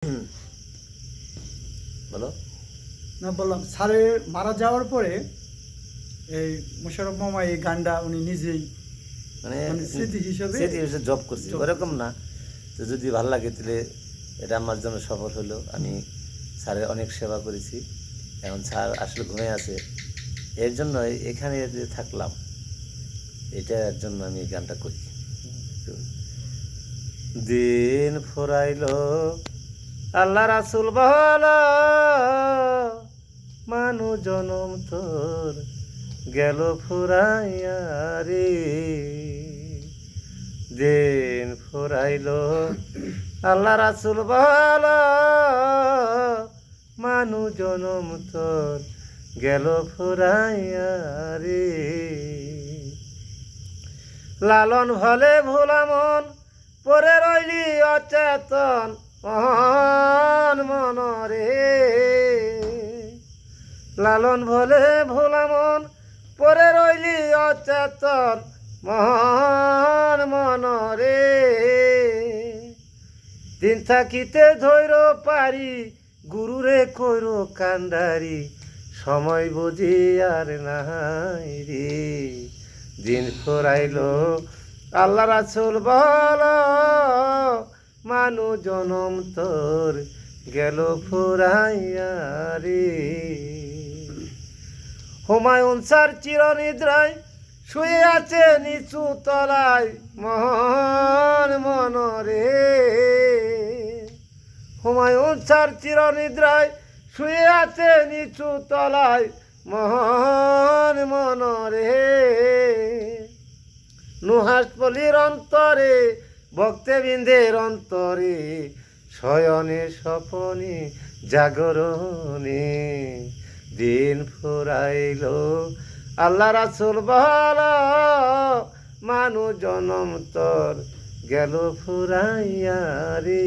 বলো। না বললাম স্যারের মারা যাওয়ার পরে এই মোশারফ মামা এই গানটা উনি নিজেই মানে মানে স্মৃতি হিসেবে স্মৃতি হিসেবে জব করছি। ওরকম না। তো যদি ভালো লাগে তাহলে এটা আমার জন্য সফল হলো। আমি স্যারের অনেক সেবা করেছি। এখন স্যার আসলে ঘুমে আছে। এর জন্য এখানে যে থাকলাম এটার জন্য আমি এই গানটা করি। দিন ফুরাইলো আল্লাহ রাসুল বল, মানু জনম তোর গেল ফুরাইয়া রে। দিন ফুরাইলো, আল্লাহ রাসুল বল, মানু জনম তোর গেল ফুরাইয়া রে। লালন ভলে ভোলামন পরে রইলি অচেতন লালন ভলে ভোলামন পরে রইলি অচেতন মহান মনরে। দিন থাকিতে ধৈর পারি, গুরুরে কইর কান্ডারি, সময় বুঝি আর নাই রে। দিন ফুরাইলো, আল্লাহ রাসুল বল মানু জনম তোর গেল ফুরাইয়া রে। হুমায়ুন স্যার চিরনিদ্রায় শুয়ে আছে নিচু তলায় মহান মনরে। হুমায়ুন স্যার চিরনিদ্রায় শুয়ে আছে নিচু তলায় মহান মনরে। নুহাস পলির অন্তরে, ভক্তে বিন্ধের অন্তরে, শয়নে স্বপনে জাগরণে। দিন ফুরাইল। আল্লাহ রাসুল বল, মানু জনম তোর গেল ফুরাইয়া রে।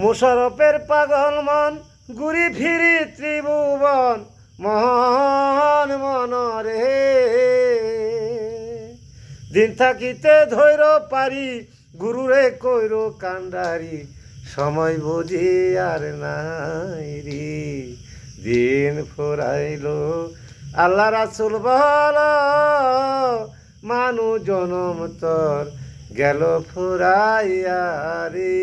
মুশরফের পাগল মন, ঘুরি ফিরি ত্রিভুবন, মহান মনরে। দিন থাকিতে ধৈর পারি, গুরুরে কইর কান্ডারি সময় বুঝি আর নাই রে। দিন ফুরাইল, আল্লাহ রাসুল বল মানু জনম তোর গেল ফুরাইয়া রে।